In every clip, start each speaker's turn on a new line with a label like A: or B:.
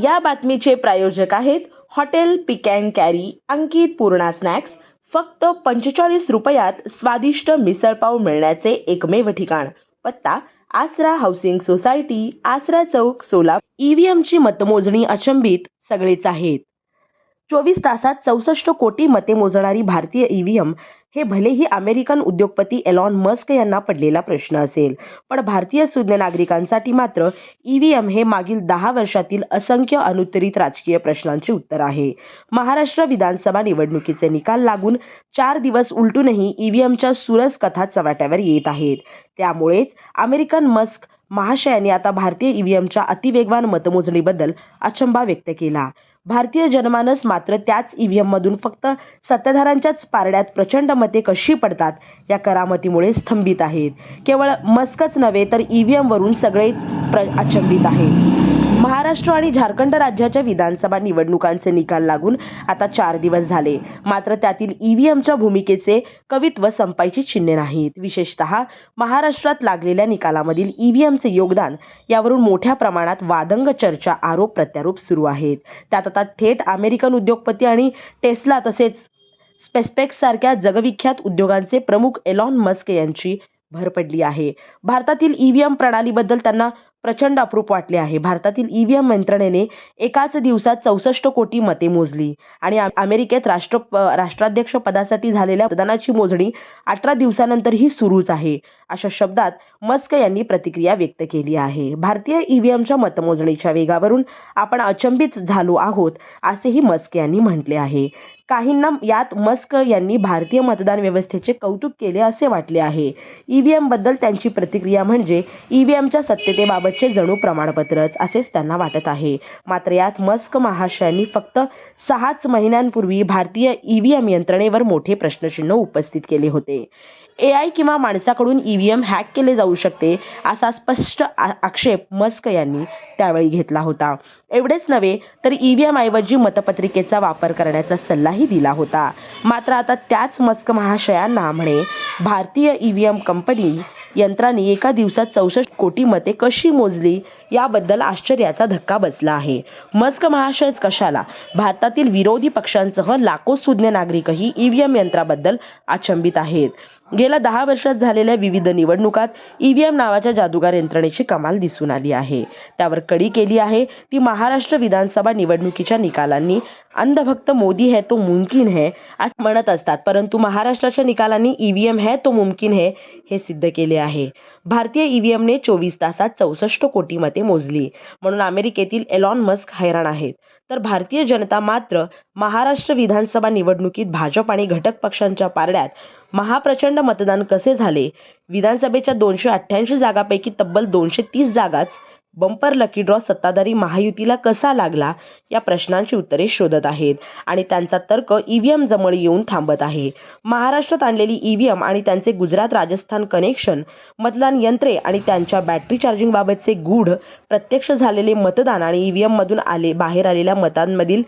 A: या बातमीचे प्रायोजक आहेत hotel pick and carry Ankit Purna snacks. फक्त पंचेचाळीस रुपयात स्वादिष्ट मिसळपाव मिळण्याचे एकमेव ठिकाण. पत्ता आसरा हाऊसिंग सोसायटी आसरा चौक सोलापूर. ईव्हीएमची मतमोजणी अचंबित सगळेच आहेत. चोवीस तासात चौसष्ट कोटी मते मोजणारी भारतीय ईव्हीएम हे भलेही अमेरिकन उद्योगपती एलॉन मस्क यांना पडलेला प्रश्न असेल. पण भारतीय सुज्ञ नागरिकांसाठी मात्र ईव्हीएम हे मागील दहा वर्षातील असंख्य अनुत्तरित राजकीय प्रश्नांचे उत्तर आहे. महाराष्ट्र विधानसभा निवडणुकीचे निकाल लागून चार दिवस उलटूनही ईव्हीएमच्या सुरस कथा चव्हाट्यावर येत आहेत. त्यामुळेच अमेरिकन मस्क महाशयाने आता भारतीय ईव्हीएमच्या अतिवेगवान मतमोजणीबद्दल अचंबा व्यक्त केला. भारतीय जनमानस मात्र त्याच ईव्हीएममधून फक्त सत्ताधाऱ्यांच्याच पारड्यात प्रचंड मते कशी पडतात या करामतीमुळे स्तंभित आहेत. केवळ मस्कच नव्हे तर ईव्हीएमवरून सगळेच प्र अचंबित आहेत. महाराष्ट्र आणि झारखंड राज्याच्या विधानसभा निवडणुकांचे निकाल लागून आता चार दिवस झाले. मात्र त्यातील ईव्हीएमच्या भूमिकेचे कवित्व संपायची चिन्हे नाहीत. विशेषतः महाराष्ट्रात लागलेल्या निकालामधील ईव्हीएमचे योगदान यावरून मोठ्या प्रमाणात वादंग चर्चा आरोप प्रत्यारोप सुरू आहेत. त्यात आता थेट अमेरिकन उद्योगपती आणि टेस्ला तसेच स्पेसपेक्स सारख्या जगविख्यात उद्योगांचे प्रमुख एलॉन मस्क यांची भर पडली आहे. भारतातील ईव्हीएम प्रणालीबद्दल त्यांना प्रचंड अप्रूप वाटले आहे. भारतातील ईव्हीएम यंत्रणेने एकाच दिवसात चौसष्ट कोटी मते मोजली आणि अमेरिकेत राष्ट्र राष्ट्राध्यक्ष पदासाठी झालेल्या मतदानाची मोजणी अठरा दिवसानंतरही सुरूच आहे अशा शब्दात मस्क यांनी प्रतिक्रिया व्यक्त केली आहे. भारतीय ईव्हीएमच्या मतमोजणीच्या वेगावरून आपण अचंबित झालो आहोत असेही मस्क यांनी म्हटले आहे. काहींना यात मस्क यांनी भारतीय मतदान व्यवस्थेचे कौतुक केले असे वाटले आहे. ईव्हीएमबद्दल त्यांची प्रतिक्रिया म्हणजे ईव्हीएमच्या सत्यतेबाबतचे जणू प्रमाणपत्रच असेच त्यांना वाटत आहे. मात्र यात मस्क महाशयांनी फक्त सहाच महिन्यांपूर्वी भारतीय ईव्हीएम यंत्रणेवर मोठे प्रश्नचिन्ह उपस्थित केले होते. ए आय किंवा माणसाकडून ई व्ही एम हॅक केले जाऊ शकते असा स्पष्ट आ- आक्षेप मस्क यांनी त्यावेळी घेतला होता. एवढेच नव्हे तर ई ईव्हीएम ऐवजी मतपत्रिकेचा वापर करण्याचा सल्लाही दिला होता. मात्र आता त्याच मस्क महाशयांना म्हणे भारतीय ई व्ही एम कंपनी यंत्राने एका दिवसात चौसष्ट कोटी मते कशी मोजली? याबद्दल आश्चर्याचा धक्का बसला आहे. मस्क महाशयच कशाला? भारतातील विरोधी पक्षांसह लाखो सुज्ञ नागरिकही ईव्हीएम यंत्राबद्दल अचंबित आहेत. गेल्या दहा वर्षात झालेल्या विविध निवडणुकात ईव्हीएम नावाच्या जादूगार यंत्रणेची कमाल दिसून आली आहे. त्यावर कडी केली आहे. ती महाराष्ट्र विधानसभा निवडणुकीच्या निकालांनी अंधभक्त मोदी है तो मुमकिन है असं म्हणत असतात. परंतु महाराष्ट्राच्या निकालांनी ईव्हीएम है तो मुमकिन है हे सिद्ध केले आहे. भारतीय ई व्ही एमने चोवीस तासात चौसष्ट कोटी मते मोजली. म्हणून अमेरिकेतील एलॉन मस्क हैराण आहेत. तर भारतीय जनता मात्र महाराष्ट्र विधानसभा निवडणुकीत भाजप आणि घटक पक्षांच्या पारड्यात महाप्रचंड मतदान कसे झाले? विधानसभेच्या दोनशे अठ्ठ्याऐंशी जागापैकी तब्बल दोनशे तीस जागाच बंपर लकी ड्रॉ सत्ताधारी महायुतीला कसा लागला या प्रश्नांची उत्तरे शोधत आहेत आणि त्यांचा तर्क ईव्हीएम जवळ येऊन थांबत आहे. महाराष्ट्रात आणलेली ईव्हीएम आणि त्यांचे गुजरात राजस्थान कनेक्शन मतदान यंत्रे आणि त्यांच्या बॅटरी चार्जिंगबाबतचे गूढ प्रत्यक्ष झालेले मतदान आणि ईव्हीएम मधून आले बाहेर आलेल्या मतांमधील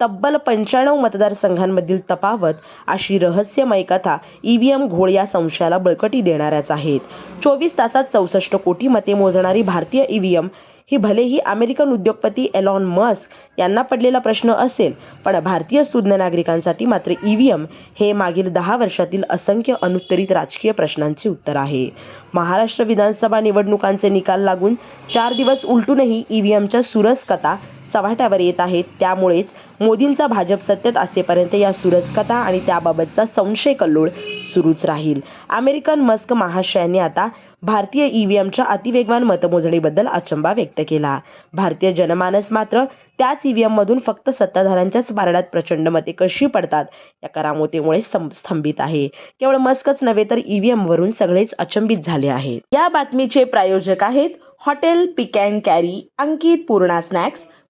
A: तब्बल पंच्याण्णव मतदारसंघांमधील तफावत अशी रहस्यमय कथा ईव्हीएम घोळ या संशयाला बळकटी देणाऱ्याच आहेत. चोवीस तासात चौसष्ट कोटी मते मोजणारी भारतीय ईव्हीएम ही भलेही अमेरिकन उद्योगपती एलॉन मस्क यांना पडलेला प्रश्न असेल पण भारतीय सुज्ञ नागरिकांसाठी मात्र ईव्हीएम हे मागील दहा वर्षातील असंख्य अनुत्तरित राजकीय प्रश्नांचे उत्तर आहे. महाराष्ट्र विधानसभा निवडणुकांचे निकाल लागून चार दिवस उलटूनही ईव्हीएमच्या सुरस कथा चव्हाट्यावर येत आहेत. त्यामुळेच मोदींचा भाजप सत्तेत असेपर्यंत या सुरजकथा आणि त्याबाबतचा संशय कल्लोळ सुरूच राहील. अमेरिकन मस्क महाशयांनी आता भारतीय ईव्हीएमच्या अतिवेगवान मतमोजणीबद्दल अचंबा व्यक्त केला. भारतीय जनमानस मात्र त्याच ईव्हीएम मधून फक्त सत्ताधाऱ्यांच्याच पारड्यात प्रचंड मते कशी पडतात या करामतीमुळे सं- स्तंभित आहे. केवळ मस्कच नव्हे तर ईव्हीएम वरून सगळेच अचंबित झाले आहेत. या बातमीचे प्रायोजक आहेत hotel pick and carry Ankit Purna snacks